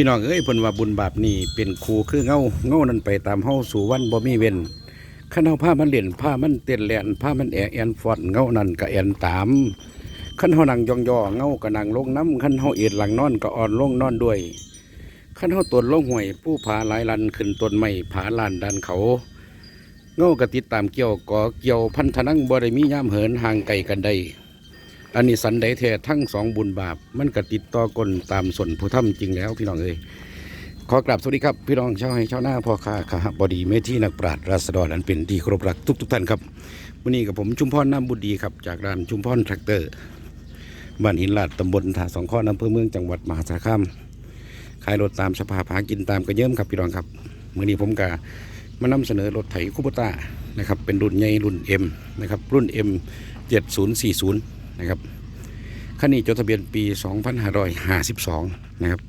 พี่น้องเอ้ยเพิ่นว่าบุญบาปนี่เป็นครูคือเงาเงานั้นไปตามเฮาสู่วันบ่มีเว้นคันเฮาพามันเล่นพามันเต้นแล่นพามันแอแอนฟอดเงานั้นก็แอนตามคันเฮานั่งยองๆเงาก็นั่งลงน้ำคันเฮาเอ็ดหลังนอนก็อ่อนลงนอนด้วยคันเฮาตนลงห้วย ผู้ผาหลายลันขึ้นต้นไม้ผาลานดันเขา เงาก็ติดตามเกี่ยวก่อเกี่ยวพันธนังบ่ได้มียามเหินห่างไกลกันได้ อันนี้สันใดแท้ทั้งสองบุญบาป มันก็ติดต่อกลตามส่วนผู้ทำจริงแล้วพี่น้องเอ้ยขอกราบสวัสดีครับ พี่น้องชาวให้ชาวหน้าพ่อค้าขาบดีเมธีนักปราชญ์ราษฎรอันเป็นที่เคารพรักทุกทุกท่านครับวันนี้กับผมชุมพรน้ำบุตรดีครับจากร้านชุมพรแทรกเตอร์บ้านหินลาดตำบลท่าสองข้ออำเภอเมืองจังหวัดมหาสารคามขายรถตามสภาพากินตามกระเยิ่มครับพี่น้องครับมื่อนี้ผมกามานำเสนอรถไถคูปต้านะครับเป็นรุ่นใหญ่รุ่น M นะครับรุ่น M 7040 นะครับคันนี้จดทะเบียนปี 2552 นะครับ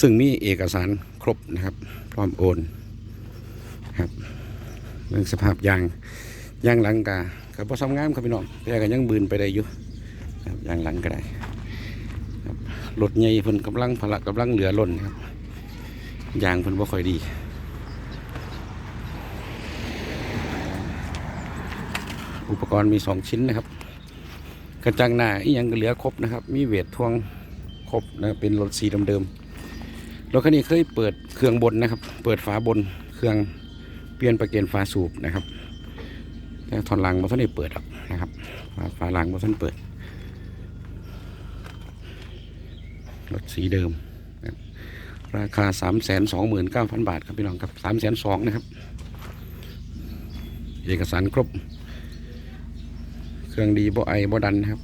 ซึ่งมีเอกสารครบนะครับ พร้อมโอนครับเรื่องสภาพยางยางหลังกากับพอสำงามครับพี่น้องแต่ก็ยังบืนไปได้อยู่ครับยางหลังก็ได้ครับรถใหญ่เพิ่นกำลังพละกำลังเหลือล้นครับยางเพิ่นบ่ค่อยดีอุปกรณ์มีสองชิ้นนะครับ กระจังหน้าอียังเหลือครบนะครับ มีเวททวงครบนะเป็นรถสีเดิมๆรถคันนี้เคยเปิดเครื่องบนนะครับ เปิดฝาบนเครื่องเปลี่ยนประเกนฝาสูบนะครับแต่ทอนหลังมาท่านได้เปิดนะครับฝาฝาหลังมาท่านเปิดรถสีเดิม ราคาสามแสนสองหมื่นเก้าพันบาทครับพี่น้องครับสามแสนสองนะครับ เอกสารครบ เครื่องดีบ่ไอบ่ดันนะครับ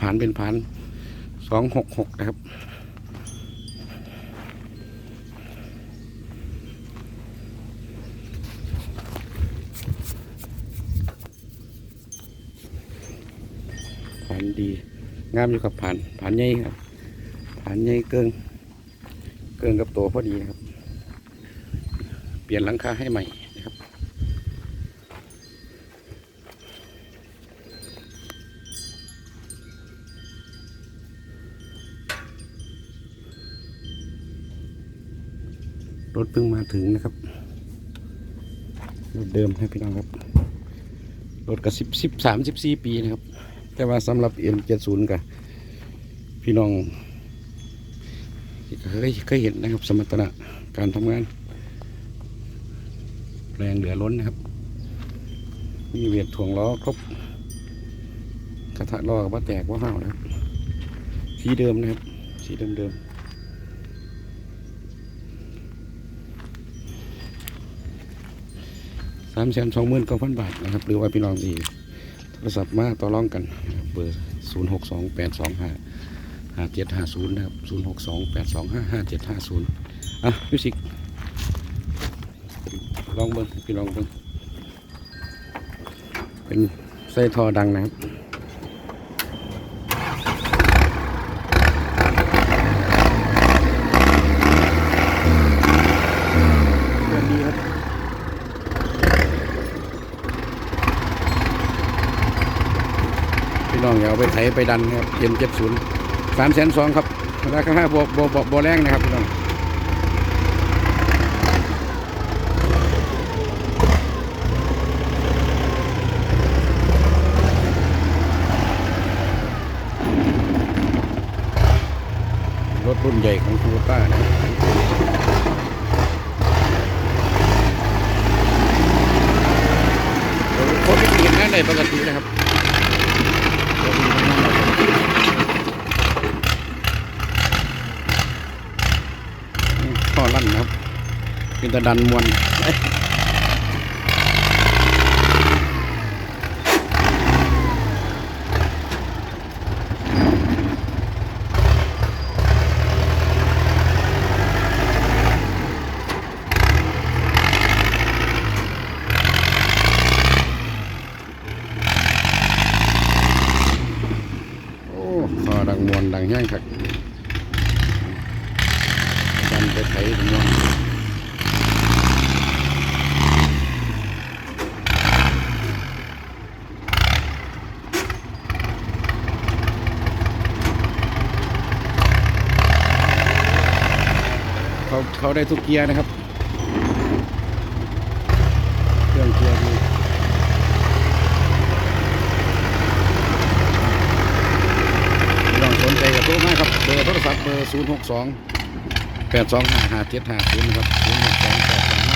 ผ่านเป็นผ่านสองหกหกนะครับผ่านดี งามอยู่กับผ่านผ่านใหญ่ครับผ่านใหญ่เกิงเกิงกับตัวพอดีนะครับ เปลี่ยนหลังคาให้ใหม่ ถเพิ่งมาถึงนะครับรถเดิมให้พี่น้องครับ รถกับสิบสิบสามสิบสี่ปีนะครับ แต่ว่าสำหรับเอ็มเจ็ดศูนย์กับพี่น้องเคยเคยเห็นนะครับ สมรรถนะการทำงาน แรงเหลือล้นนะครับ มีเวียดถ่วงล้อครบ กระทะล้อกับว่าแตกว่าห้าวนะครับสีเดิมนะครับ สีเดิมเดิม สามแสนสองหมื่นเก้าพันบาทนะครับ หรือว่าพี่น้องดีโทรศัพท์มาต่อรองกันเบอร์ศูนย์หกสองแปดสองห้าห้าเจ็ดห้าศูนย์นะครับศูนย์หกสองแปดสองห้าห้าเจ็ดห้าศูนย์อะพี่สิกลองเบิ้งพี่ลองเบิ้งเป็นไส้ทอดังนะครับ เพื่อนดีครับ พี่ น้องอย่าเอาไปไถไปดันนะครับเอ็มเจ็ดศูนย์สามแสนสองครับราคาบ่บ่บ่บ่แรงนะครับพี่น้องรถรุ่นใหญ่ของคูต้านะครับคนที่เห็นนั่นในปกตินะครับ ข้อลั่นครับเป็นตะดันมวนโอ้ข้อดังมวนดังแห้งครับ ดันไปไถถึงว่าเขาได้ทุกเกียร์นะครับ เครื่องเกียร์ดีพี่น้องสนใจกับโทรมาครับ เบอร์โทรศัพท์เบอร์ 0 6 2 8 2 5 5 7 5 0นะครับ0 6 2 8 2 5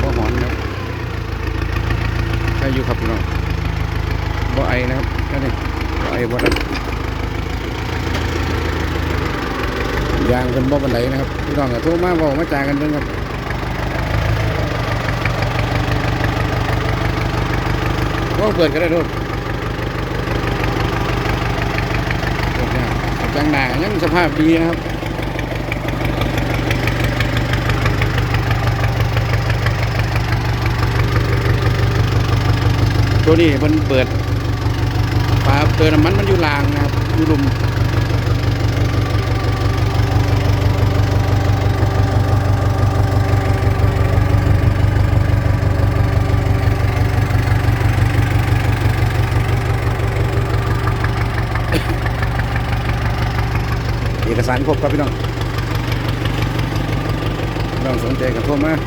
บ่หอนครับใช่อยู่ครับพี่น้องบ่ไอนะครับนั่นเองบ่ไอบ่ดันยางเป็นบ่บันไดนะครับพี่น้องก็โทรมาบอกมาจ่ายกันเบิ่งครับ ก็เปิดก็ได้โทษเปิดเนี่ยจังหนายังสภาพดีนะครับตัวนี้มันเปิดฝาเติมน้ำมันมันอยู่ลางนะครับอยู่ลุม เอกสารครบครับพี่น้องน้องสนใจกับโทรมา0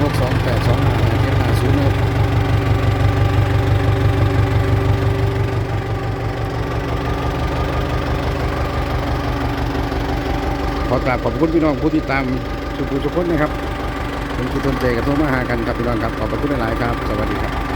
6 2 8 2 5 5 7 5 0นะครับขอกราบขอบคุณพี่น้องผู้ที่ตามสุขุสุขคนนะครับเป็นผู้สนใจกับโทรมาหากันครับพี่น้องครับขอบพระคุณหลายๆครับ สวัสดีครับ